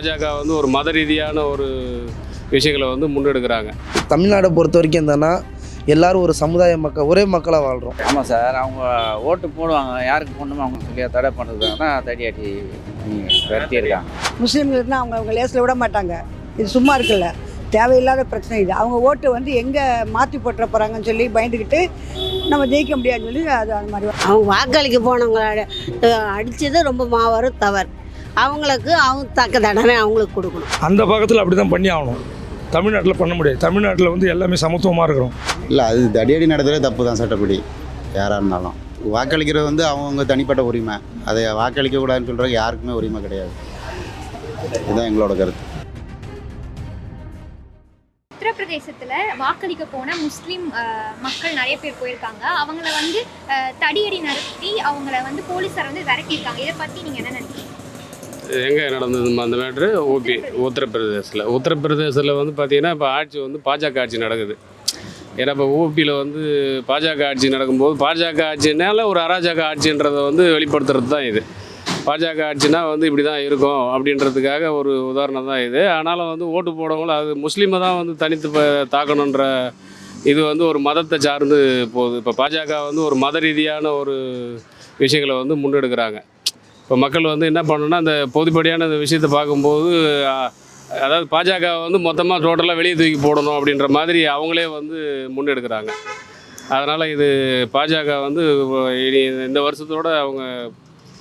பாஜக வந்து ஒரு மத ரீதியான ஒரு விஷயங்களை வந்து முன்னெடுக்கிறாங்க. தமிழ்நாடை பொறுத்த வரைக்கும் என்னன்னா எல்லாரும் ஒரு சமுதாய மக்கள் ஒரே மக்களாக வாழ்கிறோம் ஆமாம் சார் அவங்க ஓட்டு போடுவாங்க. யாருக்கு போடணுமோ அவங்க சொல்லி தடை பண்ணுறதுக்காக தான் தடி அடி விரட்டியிருக்காங்க முஸ்லீம்களுக்குனா அவங்க அவங்க லேஸில் விட மாட்டாங்க. இது சும்மா இருக்குல்ல. தேவையில்லாத பிரச்சனை இது. அவங்க ஓட்டு வந்து எங்கே மாற்றி போட்டுற போகிறாங்கன்னு சொல்லி பயந்துக்கிட்டு நம்ம ஜெயிக்க முடியாதுன்னு சொல்லி அது அந்த மாதிரி அவங்க வாக்களிக்க போனவங்கள அடித்தது ரொம்ப மாவரும் தவறு. அவங்களுக்கு அவங்க தக்க தண்டனை அவங்களுக்கு கொடுக்கணும். அந்த பக்கத்தில் அப்படி தான் பண்ணி ஆகணும். தமிழ்நாட்டில் பண்ண முடியாது. தமிழ்நாட்டில் வந்து எல்லாமே சமத்துவமாக இருக்கிறோம் இல்லை அது தடியடி நடத்துகிறே தப்பு தான் சட்டப்படி. யாராக இருந்தாலும். வாக்களிக்கிறது வந்து அவங்கவுங்க தனிப்பட்ட உரிமை. அதை வாக்களிக்க கூடாதுன்னு சொல்கிற யாருக்குமே உரிமை கிடையாது. இதுதான் எங்களோட கருத்து. உத்தரப்பிரதேசத்துல வாக்களிக்க போன முஸ்லீம் மக்கள் நிறைய பேர் போயிருக்காங்க. அவங்கள வந்து தடியடி நடத்தி அவங்கள வந்து போலீஸார் வந்து விரட்டியிருக்காங்க. இதை பத்தி நீங்க என்ன நினைக்கிறீங்க? எங்கே நடந்தது அந்த மேட்ரு ஓபி உத்தரப்பிரதேசில் உத்தரப்பிரதேசத்தில் வந்து பார்த்தீங்கன்னா இப்போ ஆட்சி வந்து பாஜக ஆட்சி நடக்குது. ஏன்னா இப்போ ஊபியில் வந்து பாஜக ஆட்சி நடக்கும்போது பாஜக ஆட்சினால ஒரு அராஜக ஆட்சின்றதை வந்து வெளிப்படுத்துறது தான் இது. பாஜக ஆட்சினா வந்து இப்படி தான் இருக்கும் அப்படின்றதுக்காக ஒரு உதாரணம் தான் இது. ஆனாலும் வந்து ஓட்டு போடவங்களும் அது முஸ்லீமை தான் வந்து தனித்து தாக்கணுன்ற இது வந்து ஒரு மதத்தை சார்ந்து போகுது. இப்போ பாஜக வந்து ஒரு மத ரீதியான ஒரு விஷயங்களை வந்து முன்னெடுக்கிறாங்க. இப்போ மக்கள் வந்து என்ன பண்ணணும்னா அந்த பொதுப்படியான இந்த விஷயத்தை பார்க்கும்போது அதாவது பாஜக வந்து மொத்தமாக டோட்டலாக வெளியே தூக்கி போடணும் அப்படின்ற மாதிரி அவங்களே வந்து முன்னெடுக்கிறாங்க. அதனால் இது பாஜக வந்து இனி இந்த வருஷத்தோட அவங்க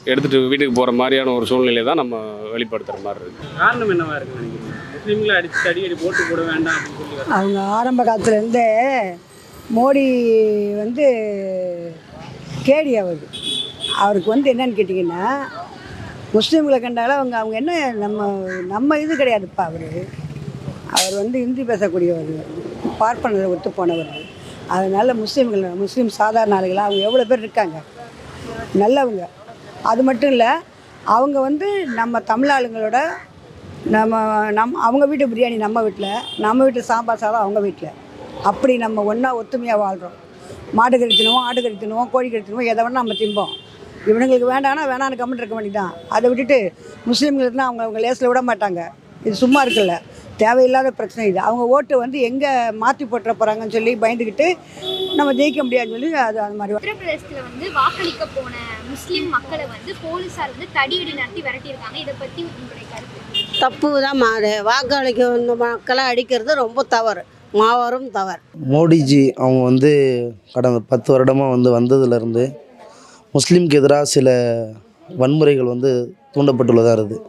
எடுத்துகிட்டு வீட்டுக்கு போகிற மாதிரியான ஒரு சூழ்நிலை தான் நம்ம வெளிப்படுத்துகிற மாதிரி இருக்குது காரணம் என்னவா இருக்கு நினைக்கிறீங்க? முஸ்லீம்களை அடிச்சு தடி அடி போட்டு போட வேண்டாம் அப்படின்னு சொல்லி. அவங்க ஆரம்ப காலத்துலேருந்தே மோடி வந்து கேடி அவர் அவருக்கு வந்து என்னன்னு கேட்டிங்கன்னா முஸ்லீம்களை கண்டாலும் அவங்க அவங்க என்ன நம்ம நம்ம இது கிடையாதுப்பா அவர். அவர் வந்து ஹிந்தி பேசக்கூடியவர் பார்ப்பனரை ஒத்து போனவர். அதனால் முஸ்லீம்கள் முஸ்லீம் சாதாரண ஆளுகளாக அவங்க எவ்வளோ பேர் இருக்காங்க? நல்லவங்க. அது மட்டும் இல்லை அவங்க வந்து நம்ம தமிழ் ஆளுங்களோட நம்ம நம் அவங்க வீட்டு பிரியாணி நம்ம வீட்டில் நம்ம வீட்டு சாம்பார் சாதம் அவங்க வீட்டில் அப்படி நம்ம ஒன்றா ஒத்துமையாக வாழ்கிறோம் மாடு கறி தின்னுவோம் ஆடு கறி தின்னுவோம் கோழி கறி தின்னுவோம் எதை வேணால் நம்ம திம்போம். இவனுங்களுக்கு வேண்டாம்னா வேணான்னு கமெண்ட் இருக்க வேண்டியதான் அதை விட்டுட்டு முஸ்லீம்களுக்குனா அவங்க அவங்க லேஸில் விட மாட்டாங்க. இது சும்மா இருக்குல்ல. தேவையில்லாத பிரச்சனை இது. அவங்க ஓட்டு வந்து எங்கே மாற்றி போட்டுற போகிறாங்கன்னு சொல்லி பயந்துக்கிட்டு நம்ம ஜெயிக்க முடியாதுன்னு சொல்லி அது அந்த மாதிரி உத்தரப்பிரதேசத்துல வந்து வாக்களிக்க போன முஸ்லீம் மக்களை வந்து போலீஸார் வந்து தடியடி நடத்தி விரட்டியிருக்காங்க. இதை பத்தி உங்களுடைய கருத்து தப்பு தான் மாறு வாக்களிக்க வந்த மக்களை அடிக்கிறது ரொம்ப தவறு. மாவரும் தவறு. மோடிஜி அவங்க வந்து கடந்த பத்து வருடமாக வந்து வந்ததுலேருந்து முஸ்லீம்க்கு எதிராக சில வன்முறைகள் வந்து தூண்டப்பட்டுள்ளதாக இருக்குது.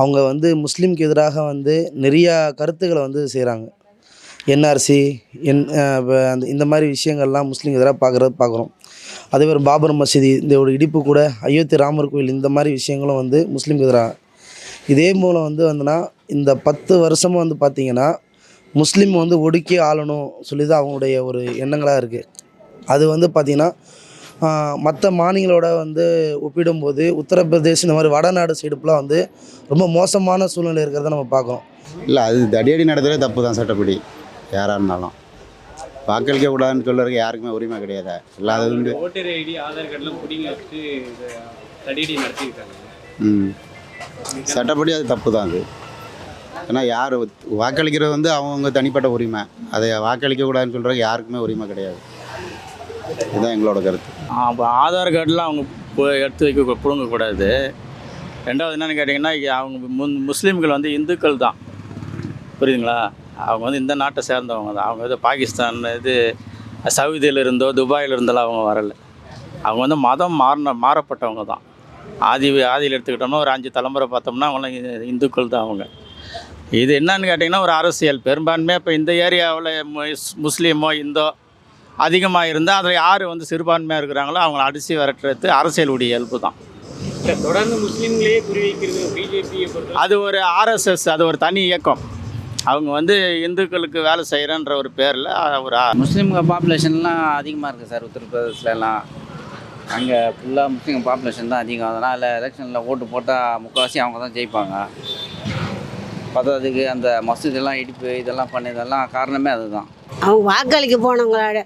அவங்க வந்து முஸ்லீம்க்கு எதிராக வந்து நிறையா கருத்துக்களை வந்து செய்கிறாங்க. என்ஆர்சி என் அந்த இந்த மாதிரி விஷயங்கள்லாம் முஸ்லீம் எதிராக பார்க்குறது பார்க்குறோம். அதே மாதிரி பாபர் மசீதி இந்த ஒரு இடிப்பு கூட அயோத்தி ராமர் கோயில் இந்த மாதிரி விஷயங்களும் வந்து முஸ்லீமுக்கு எதிராக. இதே போல் வந்து வந்துன்னா இந்த பத்து வருஷமாக வந்து பார்த்திங்கன்னா முஸ்லீம் வந்து ஒடுக்கி ஆளணும் சொல்லி தான் அவங்களுடைய ஒரு எண்ணங்களாக இருக்குது. அது வந்து பார்த்திங்கன்னா மற்ற மாநிலங்களோட வந்து ஒப்பிடும்போது உத்தரப்பிரதேஷ் இந்த மாதிரி வடநாடு சைடுப்புலாம் வந்து ரொம்ப மோசமான சூழ்நிலை இருக்கிறத நம்ம பார்க்குறோம். இல்லை அது தடியடி நடத்துகிறே தப்பு தான் சட்டப்படி. யாராக இருந்தாலும். வாக்களிக்க கூடாதுன்னு சொல்கிறதுக்கு யாருக்குமே உரிமை கிடையாது. இல்லாதது உண்டு. ஓட்டர் ஐடி ஆதார் கார்டுலாம் பிடிங்க வச்சு தடியடி நடத்தியிருக்காங்க. ம். சட்டப்படி அது தப்பு தான் அது. ஏன்னா யார் வாக்களிக்கிறது வந்து அவங்கவுங்க தனிப்பட்ட உரிமை. அதை வாக்களிக்க கூடாதுன்னு சொல்கிறதுக்கு யாருக்குமே உரிமை கிடையாது. இதுதான் எங்களோட கருத்து. அப்போ ஆதார் கார்டெலாம் அவங்க எடுத்து வைக்க பிடுங்கக்கூடாது. ரெண்டாவது என்னென்னு கேட்டிங்கன்னா அவங்க முன் முஸ்லீம்கள் வந்து இந்துக்கள் தான். புரியுதுங்களா? அவங்க வந்து இந்த நாட்டை சேர்ந்தவங்க தான். அவங்க வந்து பாகிஸ்தான் இது சவுதியில் இருந்தோ துபாயில் இருந்தெல்லாம் அவங்க வரலை. அவங்க வந்து மதம் மாறின மாறப்பட்டவங்க தான். ஆதி ஆதியில் எடுத்துக்கிட்டோம்னா ஒரு அஞ்சு தலைமுறை பார்த்தோம்னா அவங்களாம் இந்துக்கள் தான் அவங்க. இது என்னன்னு கேட்டிங்கன்னா ஒரு அரசியல். பெரும்பான்மையாக இப்போ இந்த ஏரியாவில் முஸ்லீமோ இந்தோ அதிகமாக இருந்தால் அதில் யார் வந்து சிறுபான்மையாக இருக்கிறாங்களோ அவங்கள அடித்து விரட்டுறது அரசியலுடைய இயல்பு தான் தொடர்ந்து முஸ்லீம்களே குறிவைக்கிறது பிஜேபியை பொறுத்த அது ஒரு ஆர்எஸ்எஸ் அது ஒரு தனி இயக்கம். அவங்க வந்து இந்துக்களுக்கு வேலை செய்கிறன்ற ஒரு பேரில் ஒரு முஸ்லீம்க பாப்புலேஷன்லாம் அதிகமாக இருக்குது சார் உத்தரப்பிரதேசிலலாம் அங்கே ஃபுல்லாக முஸ்லீம் பாப்புலேஷன் தான் அதிகம். அதனால் எலெக்ஷனில் ஓட்டு போட்டால் முக்கால்வாசி அவங்க தான் ஜெயிப்பாங்க. பத்தாததுக்கு அந்த மசூதியெல்லாம் இடிப்பு இதெல்லாம் பண்ணதெல்லாம் காரணமே அதுதான். அவங்க வாக்களிக்க போனவங்கள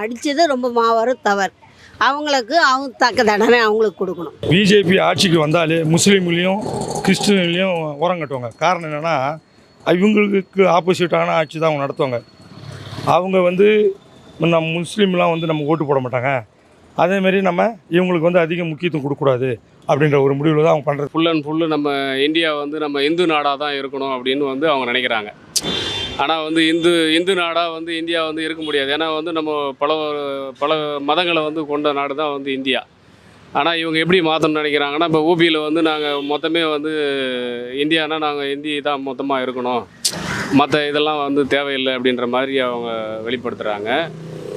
அடித்தது ரொம்ப மாவரும் தவறு. அவங்களுக்கு அவங்க தக்க தண்டனை அவங்களுக்கு கொடுக்கணும். பிஜேபி ஆட்சிக்கு வந்தாலே முஸ்லீம்லேயும் கிறிஸ்டின்லேயும் உரம் கட்டுவாங்க. காரணம் என்னென்னா இவங்களுக்கு ஆப்போசிட்டான ஆட்சி தான் அவங்க நடத்துவாங்க. அவங்க வந்து நம்ம முஸ்லீம்லாம் வந்து நம்ம ஓட்டு போட மாட்டாங்க. அதேமாரி நம்ம இவங்களுக்கு வந்து அதிக முக்கியத்துவம் கொடுக்கக்கூடாது அப்படின்ற ஒரு முடிவில் தான் அவங்க பண்ணுறது ஃபுல் அண்ட் ஃபுல்லு நம்ம இந்தியா வந்து நம்ம இந்து நாடாக தான் இருக்கணும் அப்படின்னு வந்து அவங்க நினைக்கிறாங்க. ஆனால் வந்து இந்து இந்து நாடாக வந்து இந்தியா வந்து இருக்க முடியாது. ஏன்னா வந்து நம்ம பல பல மதங்களை வந்து கொண்ட நாடு தான் வந்து இந்தியா. ஆனால் இவங்க எப்படி மாற்றணும்னு நினைக்கிறாங்கன்னா இப்போ ஊபியில் வந்து நாங்கள் மொத்தமே வந்து இந்தியானா நாங்கள் இந்தி தான் மொத்தமாக இருக்கணும். மற்ற இதெல்லாம் வந்து தேவையில்லை அப்படின்ற மாதிரி அவங்க வெளிப்படுத்துகிறாங்க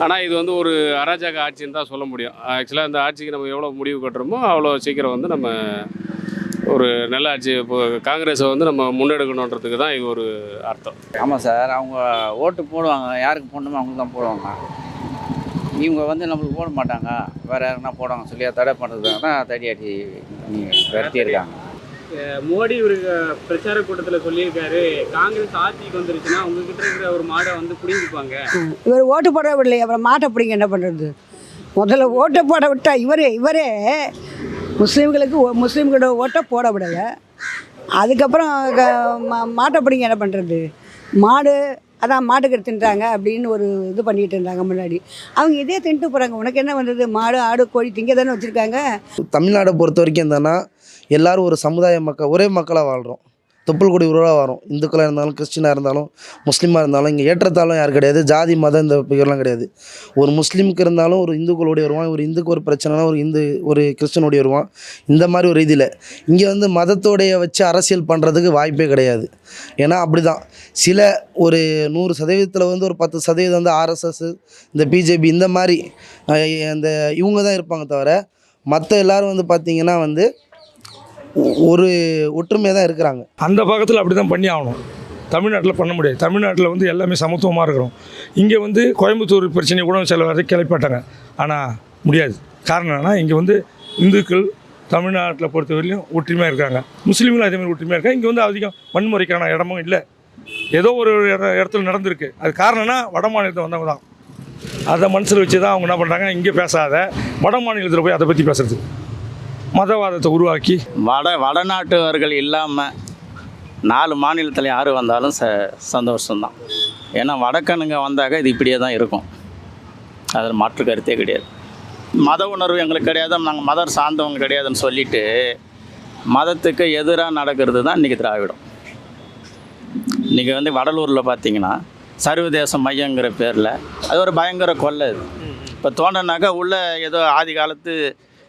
ஆனால் இது வந்து ஒரு அராஜக ஆட்சின்னு தான் சொல்ல முடியும். ஆக்சுவலாக இந்த ஆட்சிக்கு நம்ம எவ்வளோ முடிவு கட்டுறோமோ அவ்வளோ சீக்கிரம் வந்து நம்ம ஒரு நல்ல ஆட்சி இப்போ காங்கிரஸை வந்து நம்ம முன்னெடுக்கணுன்றதுக்கு தான் இது ஒரு அர்த்தம். ஆமாம் சார் அவங்க ஓட்டு போடுவாங்க. யாருக்கு போடணுமோ அவங்களுக்கு தான் போடுவாங்க. இவங்க வந்து நம்மளுக்கு போட மாட்டாங்க. வேறு யாருன்னா போடுவாங்க சொல்லி தடை பண்ணுறதுக்காக தான் தடி அடி விரட்டி இருக்காங்க அஹ் மோடி ஒரு பிரச்சார கூட்டத்தில் சொல்லியிருக்காரு. காங்கிரஸ் ஆட்சிக்கு வந்துருச்சுன்னா உங்ககிட்ட இருக்கிற ஒரு மாடை வந்து பிடிங்கிப்பாங்க. இவர் ஓட்டு போட விடலை அப்புறம் மாட்டை பிடிங்க என்ன பண்ணுறது முதல்ல ஓட்டை போட விட்டா இவரே இவரே. முஸ்லீம்களுக்கு ஓ- முஸ்லீம்களோட ஓட்டை போட விடலை. அதுக்கப்புறம் க- மா- மாட்டை பிடிங்க என்ன பண்ணுறது மாடு அதான் மாட்டுக்கு தின்றாங்க அப்படின்னு ஒரு இது பண்ணிட்டு இருந்தாங்க முன்னாடி. அவங்க இதே தின்ட்டு போகிறாங்க உனக்கு என்ன பண்ணுறது மாடு ஆடு கோழி திங்க தானே வச்சுருக்காங்க? தமிழ்நாடை பொறுத்த வரைக்கும் என்னன்னா எல்லாரும் ஒரு சமுதாய மக்கள் ஒரே மக்களாக வாழ்கிறோம் தொப்புள் கொடி உருவாக வரும். இந்துக்களாக இருந்தாலும் கிறிஸ்டினாக இருந்தாலும் முஸ்லீமாக இருந்தாலும் இங்கே ஏற்றத்தாலும் யார் கிடையாது. ஜாதி மதம் இந்த பேர்லாம் கிடையாது. ஒரு முஸ்லீமுக்கு இருந்தாலும் ஒரு இந்துக்களுடைய வருவான் ஒரு இந்துக்கு ஒரு பிரச்சனைனா ஒரு இந்து ஒரு கிறிஸ்டனுடைய வருவான் இந்த மாதிரி ஒரு இதில் இங்கே வந்து மதத்தோடைய வச்சு அரசியல் பண்ணுறதுக்கு வாய்ப்பே கிடையாது. ஏன்னா அப்படி தான் சில ஒரு நூறு சதவீதத்தில் வந்து ஒரு பத்து சதவீதம் வந்து ஆர்எஸ்எஸ் இந்த பிஜேபி இந்த மாதிரி அந்த இந்த இவங்க தான் இருப்பாங்க தவிர மற்ற எல்லாரும் வந்து பார்த்திங்கன்னா வந்து ஒரு ஒற்றுமையாக தான் இருக்கிறாங்க. அந்த பக்கத்தில் அப்படி தான் பண்ணி ஆகணும். தமிழ்நாட்டில் பண்ண முடியாது. தமிழ்நாட்டில் வந்து எல்லாமே சமத்துவமாக இருக்கிறோம் இங்கே வந்து கோயம்புத்தூர் பிரச்சனையை கூட சில வரை கிளப்பாட்டாங்க. ஆனால் முடியாது. காரணம் என்னென்னா இங்கே வந்து இந்துக்கள் தமிழ்நாட்டில் பொறுத்தவரையிலும் ஒற்றுமையாக இருக்காங்க. முஸ்லீம்களும் அதே மாதிரி ஒற்றுமையாக இருக்காங்க இங்கே வந்து அதிகம் வன்முறைக்கான இடமும் இல்லை. ஏதோ ஒரு இடத்துல நடந்திருக்கு. அது காரணம்னா வட மாநிலத்தை வந்தவங்க தான். அதை மனசில் வச்சு தான் அவங்க என்ன பண்ணுறாங்க இங்கே பேசாத. வட மாநிலத்தில் போய் அதை பற்றி பேசுறது. மதவாதத்தை உருவாக்கி வட வடநாட்டவர்கள் இல்லாமல் நாலு மாநிலத்தில் யார் வந்தாலும் ச சந்தோஷம்தான். ஏன்னா வடக்கனுங்க வந்தாக்க இது இப்படியே தான் இருக்கும். அதில் மாற்று கருத்தே கிடையாது. மத உணர்வு எங்களுக்கு கிடையாது. நாங்கள் மதம் சார்ந்தவங்க கிடையாதுன்னு சொல்லிட்டு மதத்துக்கு எதிராக நடக்கிறது தான் இன்றைக்கி திராவிடம். இன்றைக்கி வந்து வடலூரில் பார்த்தீங்கன்னா சர்வதேச மையங்கிற பேரில் அது ஒரு பயங்கர கொள்ளை இது இப்போ தோண்டனாக்கா உள்ள ஏதோ ஆதி காலத்து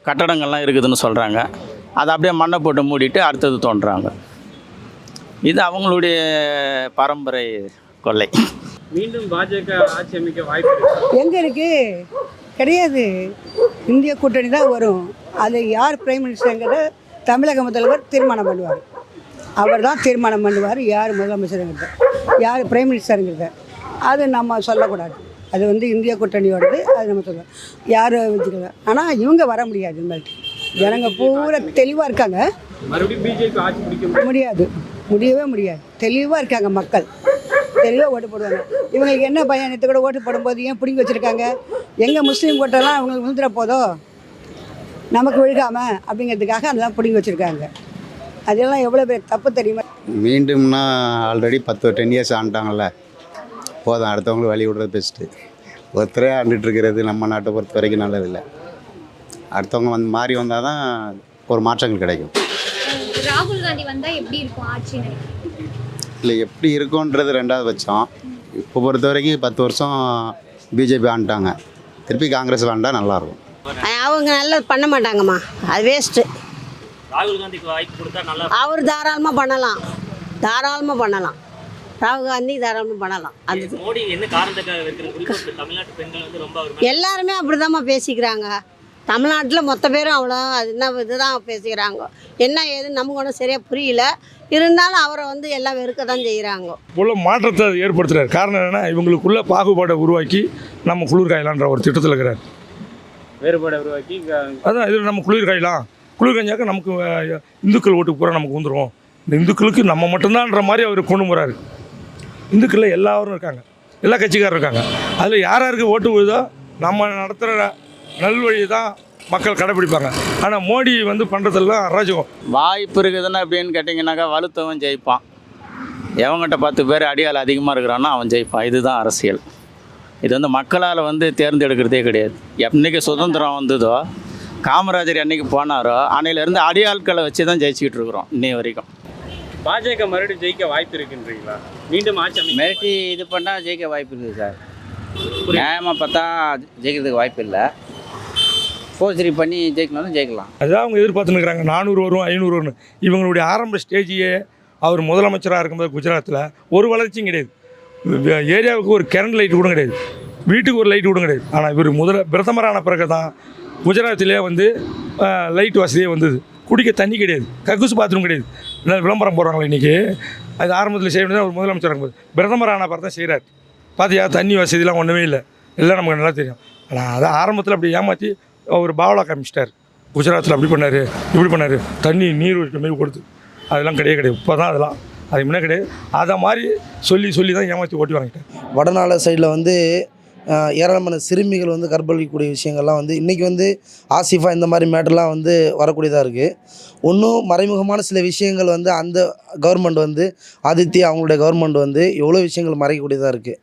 கட்டடங்கள்லாம் இருக்குதுன்னு சொல்கிறாங்க அதை அப்படியே மண்ணை போட்டு மூடிட்டு அடுத்தது தோன்றுறாங்க இது அவங்களுடைய பரம்பரை கொள்ளை. மீண்டும் பாஜக ஆட்சி அமைக்க வாய்ப்பு இருக்கு? எங்கே இருக்குது கிடையாது. இந்திய கூட்டணி தான் வரும். அது யார் பிரைம் மினிஸ்டருங்கிறத தமிழக முதல்வர் தீர்மானம் பண்ணுவார். அவர் தான் தீர்மானம் பண்ணுவார் யார் முதலமைச்சருங்கிறத யார் பிரைம் மினிஸ்டருங்கிறத அது நம்ம சொல்லக்கூடாது. அது வந்து இந்திய கூட்டணியோடது அது நம்ம சொல்லலாம் யார் வச்சுக்கலாம் ஆனால் இவங்க வர முடியாது இந்த மாதிரி ஜனங்க பூரா தெளிவாக இருக்காங்க. முடியாது. முடியவே முடியாது. தெளிவாக இருக்காங்க மக்கள். தெளிவாக ஓட்டு போடுவாங்க. இவங்களுக்கு என்ன நேற்று கூட ஓட்டு போடும்போது ஏன் பிடிங்கி வச்சுருக்காங்க? எங்கள் முஸ்லீம் ஓட்டெல்லாம் அவங்களுக்கு விழுந்துட போதோ? நமக்கு விழுகாம அப்படிங்கிறதுக்காக அதெல்லாம் பிடிங்கி வச்சுருக்காங்க. அதெல்லாம் எவ்வளோ பேர் தப்பு தெரியுமா? மீண்டும்னா ஆல்ரெடி பத்து டென் இயர்ஸ் ஆண்டாங்கல்ல போதும் அடுத்தவங்களுக்கு வழி விடுறது பெஸ்ட்டு ஒருத்தரே ஆண்டுட்டு இருக்கிறது நம்ம நாட்டை பொறுத்த வரைக்கும் நல்லதில்லை. அடுத்தவங்க வந்து மாறி வந்தால் தான் ஒரு மாற்றங்கள் கிடைக்கும். ராகுல் காந்தி வந்தா எப்படி இருக்கும் ஆட்சி இல்லை எப்படி இருக்கும்ன்றது ரெண்டாவது பட்சம். இப்போ பொறுத்த வரைக்கும் பத்து வருஷம் பிஜேபி ஆண்டுட்டாங்க. திருப்பி காங்கிரஸ் ஆண்டா நல்லாயிருக்கும். அவங்க நல்லது பண்ண மாட்டாங்கம்மா. அது வேஸ்ட்டு ராகுல் காந்திக்கு வாய்ப்பு கொடுத்தா நல்லா அவர் தாராளமாக பண்ணலாம். தாராளமாக பண்ணலாம். ராகுல் காந்தி தாராளமாக பண்ணலாம். அது மோடி என்ன காரணத்துக்காக தமிழ்நாட்டு பெண்கள் வந்து ரொம்ப எல்லாருமே அப்படிதாம்மா பேசிக்கிறாங்க. தமிழ்நாட்டில் மொத்த பேரும் அவ்வளோ அது என்ன இதுதான் பேசிக்கிறாங்க. என்ன ஏது நமக்கு ஒன்றும் சரியாக புரியல. இருந்தாலும் அவரை வந்து எல்லாம் வெறுக்க தான் செய்கிறாங்க உள்ள மாற்றத்தை அது ஏற்படுத்துறாரு. காரணம் என்னன்னா இவங்களுக்குள்ள பாகுபாடை உருவாக்கி நம்ம குளிர் காயலான்ற ஒரு திட்டத்தில் இருக்கிறார். வேறுபாடை உருவாக்கி அதான் இதில் நம்ம குளிர் காயலாம் குளிர் காய்ஞ்சாக்க நமக்கு இந்துக்கள் ஓட்டுக்கு பூரா நமக்கு வந்துடும் இந்த இந்துக்களுக்கு நம்ம மட்டும்தான்ற மாதிரி அவர் கொண்டு போகிறாரு இந்துக்களில் எல்லாரும் இருக்காங்க. எல்லா கட்சிக்காரரும் இருக்காங்க. அதில் யார் யாருக்கு ஓட்டு போகுதோ நம்ம நடத்துகிற நல்வழி தான் மக்கள் கடைப்பிடிப்பாங்க. ஆனால் மோடி வந்து பண்ணுறதெல்லாம் அராஜகம். வாய்ப்பு இருக்குதுன்னா அப்படின்னு கேட்டிங்கனாக்கா வலுத்தவன் ஜெயிப்பான். எவங்கிட்ட பத்து பேர் அடியாள் அதிகமாக இருக்கிறான்னா அவன் ஜெயிப்பான். இதுதான் அரசியல். இது வந்து மக்களால் வந்து தேர்ந்தெடுக்கிறதே கிடையாது. என்றைக்கு சுதந்திரம் வந்ததோ காமராஜர் என்றைக்கு போனாரோ அன்னையிலேருந்து அடியாட்களை வச்சு தான் ஜெயிச்சுக்கிட்டு இருக்கிறோம் இன்னை வரைக்கும். பாஜக மறுபடியும் ஜெயிக்க வாய்ப்பு இருக்குன்றீங்களா? மீண்டும் ஆட்சி மிரட்டி இது பண்ணால் ஜெயிக்க வாய்ப்பு இருக்குது சார். நியாயமாக பார்த்தா ஜெயிக்கிறதுக்கு வாய்ப்பு இல்லை. ஃபோர்ஜரி பண்ணி ஜெயிக்கணும்னு ஜெயிக்கலாம். அதுதான் அவங்க எதிர்பார்த்துன்னு இருக்கிறாங்க நானூறு வரும் ஐநூறு வரும் இவங்களுடைய ஆரம்ப ஸ்டேஜையே அவர் முதலமைச்சராக இருக்கும்போது குஜராத்தில் ஒரு வளர்ச்சியும் கிடையாது. ஏரியாவுக்கு ஒரு கரண்ட் லைட் கூட கிடையாது. வீட்டுக்கு ஒரு லைட் கூட கிடையாது. ஆனால் இவர் முதல பிரதமரான பிறகு தான் குஜராத்திலே வந்து லைட் வசதியே வந்தது. குடிக்க தண்ணி கிடையாது. கக்கூஸ் பாத்ரூம் கிடையாது. விளம்பரம் போடுறாங்களே இன்றைக்கி அது ஆரம்பத்தில் செய்ய வேண்டியது அவர் முதலமைச்சர் இருக்கும்போது பிரதமர் பிறகு தான் செய்கிறார் பார்த்தியா தண்ணி வசதிலாம் ஒன்றுமே இல்லை. எல்லாம் நமக்கு நல்லா தெரியும். ஆனால் அதை ஆரம்பத்தில் அப்படி ஏமாற்றி அவர் பாவலா காமிச்சிட்டார். குஜராத்தில் அப்படி பண்ணார் இப்படி பண்ணார். தண்ணி நீர் மாரி கொடுத்து. அதெல்லாம் கிடையாது கிடையாது. இப்போ தான் அதெல்லாம். அது முன்னே கிடையாது. அதை மாதிரி சொல்லி சொல்லி தான் ஏமாற்றி ஓட்டி வாங்கிட்டேன் வடநாடு சைடில் வந்து ஏராளமான சிறுமிகள் வந்து கற்பழிக்கக்கூடிய விஷயங்கள்லாம் வந்து இன்றைக்கி வந்து ஆசிஃபா இந்த மாதிரி மேட்டர்லாம் வந்து வரக்கூடியதாக இருக்குது ஒன்றும் மறைமுகமான சில விஷயங்கள் வந்து அந்த கவர்மெண்ட் வந்து ஆதித்யா அவங்களுடைய கவர்மெண்ட் வந்து எவ்வளோ விஷயங்கள் மறைக்கக்கூடியதாக இருக்குது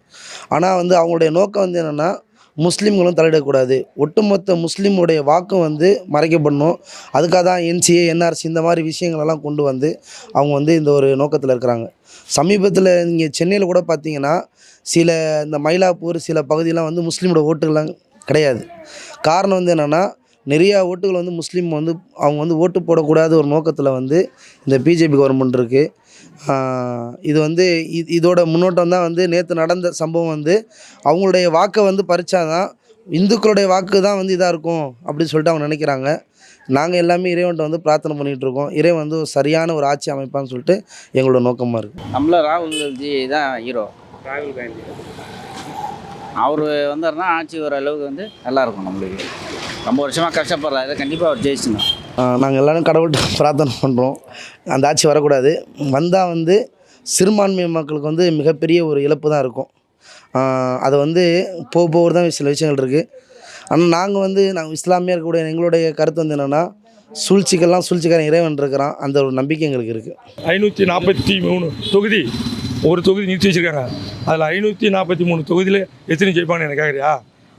ஆனால் வந்து அவங்களுடைய நோக்கம் வந்து என்னென்னா முஸ்லீம்களும் தலையிடக்கூடாது. ஒட்டுமொத்த முஸ்லீமுடைய வாக்கும் வந்து மறைக்கப்படணும். அதுக்காக தான் என்சிஏ என்ஆர்சி இந்த மாதிரி விஷயங்களெல்லாம் கொண்டு வந்து அவங்க வந்து இந்த ஒரு நோக்கத்தில் இருக்கிறாங்க. சமீபத்தில் இங்கே சென்னையில் கூட பார்த்தீங்கன்னா சில இந்த மயிலாப்பூர் சில பகுதியெலாம் வந்து முஸ்லீமோட ஓட்டுகள்லாம் கிடையாது. காரணம் வந்து என்னென்னா நிறையா ஓட்டுகள் வந்து முஸ்லீம் வந்து அவங்க வந்து ஓட்டு போடக்கூடாத ஒரு நோக்கத்தில் வந்து இந்த பிஜேபி கவர்மெண்ட் இருக்குது இது வந்து இது இதோட முன்னோட்டம் தான் வந்து நேற்று நடந்த சம்பவம் வந்து அவங்களுடைய வாக்கை வந்து பறித்தாதான் இந்துக்களுடைய வாக்கு தான் வந்து இதாக இருக்கும் அப்படின்னு சொல்லிட்டு அவங்க நினைக்கிறாங்க. நாங்கள் எல்லாமே இறைவன்ட்ட வந்து பிரார்த்தனை பண்ணிகிட்டு இருக்கோம். இறைவன் வந்து ஒரு சரியான ஒரு ஆட்சி அமைப்பான்னு சொல்லிட்டு எங்களோட நோக்கமாக இருக்குது நம்மள ராகுல் காந்தி தான் ஹீரோ ராகுல் காந்தி. அவர் வந்தாருன்னா ஆட்சி வர அளவுக்கு வந்து நல்லா இருக்கும் நம்மளுக்கு. ரொம்ப வருஷமாக கஷ்டப்படுறாரு கண்டிப்பாக அவர் ஜெயிச்சிடணும். நாங்கள் எல்லாரும் கடவுள்கிட்ட பிரார்த்தனை பண்ணுறோம் அந்த ஆட்சி வரக்கூடாது. வந்தால் வந்து சிறுபான்மை மக்களுக்கு வந்து மிகப்பெரிய ஒரு இழப்பு தான் இருக்கும். அதை வந்து போக போக தான் சில விஷயங்கள் இருக்குது ஆனால் நாங்கள் வந்து நாங்கள் இஸ்லாமியாக இருக்கக்கூடிய எங்களுடைய கருத்து வந்து என்னென்னா சூழ்ச்சிக்கெல்லாம் சூழ்ச்சிக்காரன் இறைவன் இருக்கிறான். அந்த ஒரு நம்பிக்கை எங்களுக்கு இருக்குது ஐநூற்றி நாற்பத்தி மூணு தொகுதி. ஒரு தொகுதி நிறுத்தி வச்சுருக்காங்க. அதில் ஐநூற்றி நாற்பத்தி மூணு தொகுதியில் எத்தனை ஜெயிப்பாங்கன்னு எனக்கு கேட்குறியா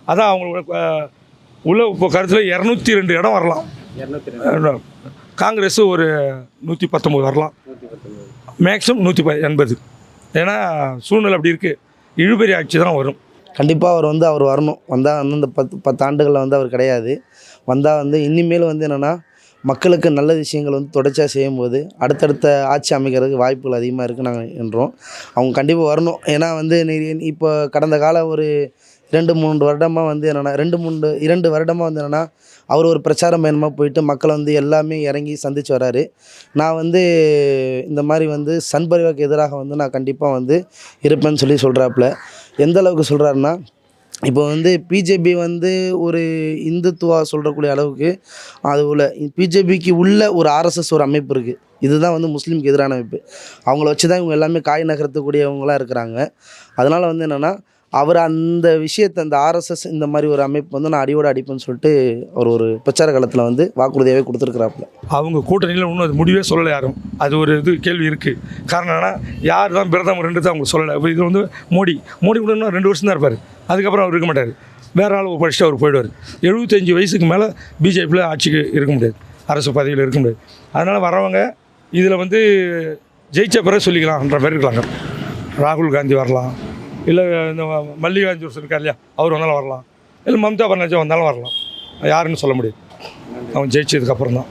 அதான் அவங்களோட உள்ள இப்போ கருத்தில் இரநூத்தி ரெண்டு இடம் வரலாம். இரநூத்தி காங்கிரஸ் ஒரு நூற்றி பத்தொம்போது வரலாம். மேக்ஸிமம் நூற்றி ப எண்பது. ஏன்னா சூழ்நிலை அப்படி இருக்குது இழுபறி ஆட்சி தான் வரும். கண்டிப்பாக அவர் வந்து அவர் வரணும். வந்தால் வந்து இந்த பத்து பத்து ஆண்டுகளில் வந்து அவர் கிடையாது. வந்தால் வந்து இனிமேல் வந்து என்னென்னா மக்களுக்கு நல்ல விஷயங்கள் வந்து தொடர்ச்சியாக செய்யும்போது அடுத்தடுத்த ஆட்சி அமைக்கிறதுக்கு வாய்ப்புகள் அதிகமாக இருக்குது நாங்கள் என்றோம் அவங்க கண்டிப்பாக வரணும். ஏன்னா வந்து இப்போ கடந்த கால ஒரு ரெண்டு மூன்று வருடமாக வந்து என்னென்னா ரெண்டு மூன்று இரண்டு வருடமாக வந்து என்னென்னா அவர் ஒரு பிரச்சாரம் பயணமாக போயிட்டு மக்களை வந்து எல்லாமே இறங்கி சந்தித்து வராரு. நான் வந்து இந்த மாதிரி வந்து சன்பரிவாக்கு எதிராக வந்து நான் கண்டிப்பாக வந்து இருப்பேன்னு சொல்லி சொல்கிறாப்புல எந்த அளவுக்கு சொல்கிறாருன்னா இப்போ வந்து பிஜேபி வந்து ஒரு இந்துத்துவா சொல்கிறக்கூடிய அளவுக்கு அது உள்ள பிஜேபிக்கு உள்ள ஒரு ஆர்எஸ்எஸ் ஒரு அமைப்பு இருக்குது இதுதான் வந்து முஸ்லீமுக்கு எதிரான அமைப்பு. அவங்கள வச்சு தான் இவங்க எல்லாமே காய் நகர்த்தக்கூடியவங்களாம் இருக்கிறாங்க. அதனால் வந்து என்னென்னா அவர் அந்த விஷயத்தை அந்த ஆர்எஸ்எஸ் இந்த மாதிரி ஒரு அமைப்பு வந்து நான் அடியோடு அடிப்பேன்னு சொல்லிட்டு அவர் ஒரு பிரச்சார காலத்தில் வந்து வாக்குறுதியாகவே கொடுத்துருக்குறாப்புல. அவங்க கூட்டணியில் இன்னும் அது முடிவே சொல்லலை யாரும். அது ஒரு இது கேள்வி இருக்குது காரணம் என்னன்னா யார் தான் பிரதமர்ன்றது அவங்க சொல்லலை. இப்போ இது வந்து மோடி. மோடி கூட இன்னும் ரெண்டு வருஷம் தான் இருப்பார். அதுக்கப்புறம் அவர் இருக்க மாட்டார். வேற ஆள் படிச்சுட்டு அவர் போயிடுவார். எழுபத்தஞ்சு வயசுக்கு மேலே பிஜேபியில் ஆட்சிக்கு இருக்க முடியாது. அரசு பதவியில் இருக்க முடியாது. அதனால் வரவங்க இதில் வந்து ஜெயிச்ச பிறகு சொல்லிக்கலாம்ன்ற மாதிரி இருக்காங்க ராகுல் காந்தி வரலாம். இல்லை இந்த மல்லிகார்ஜுன் இருக்கார் இல்லையா? அவர் வந்தாலும் வரலாம். இல்லை மம்தா பானர்ஜி வந்தாலும் வரலாம். யாருன்னு சொல்ல முடியும். அவன் ஜெயிச்சதுக்கப்புறம் தான்